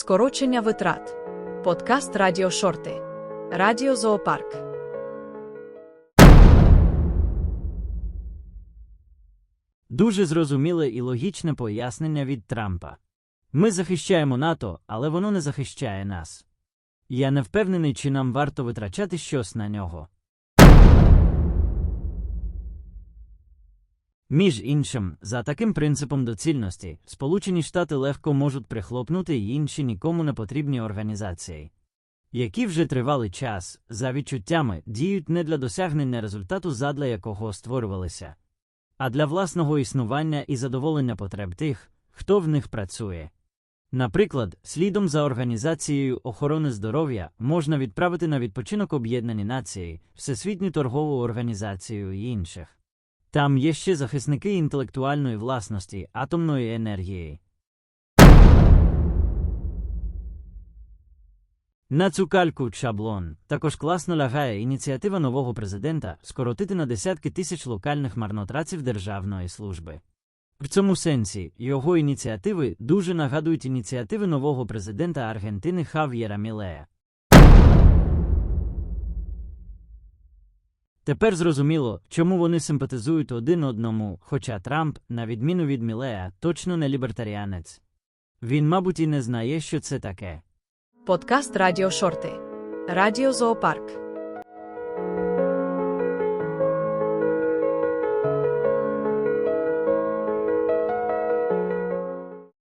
Скорочення витрат. Подкаст Радіо Шорти. Радіо Зоопарк. Дуже зрозуміле і логічне пояснення від Трампа. Ми захищаємо НАТО, але воно не захищає нас. Я не впевнений, чи нам варто витрачати щось на нього. Між іншим, за таким принципом доцільності, Сполучені Штати легко можуть прихлопнути й інші нікому не потрібні організації, які вже тривалий час, за відчуттями, діють не для досягнення результату, задля якого створювалися, а для власного існування і задоволення потреб тих, хто в них працює. Наприклад, слідом за Організацією охорони здоров'я можна відправити на відпочинок Об'єднані Нації, Всесвітню торгову організацію і інших. Там є ще захисники інтелектуальної власності, атомної енергії. На цю кальку шаблон також класно лягає ініціатива нового президента скоротити на десятки тисяч локальних марнотратців державної служби. В цьому сенсі його ініціативи дуже нагадують ініціативи нового президента Аргентини Хав'єра Мілея. Тепер зрозуміло, чому вони симпатизують один одному, хоча Трамп, на відміну від Мілея, точно не лібертаріанець. Він, мабуть, і не знає, що це таке. Подкаст Радіо Шорти. Радіо Зоопарк.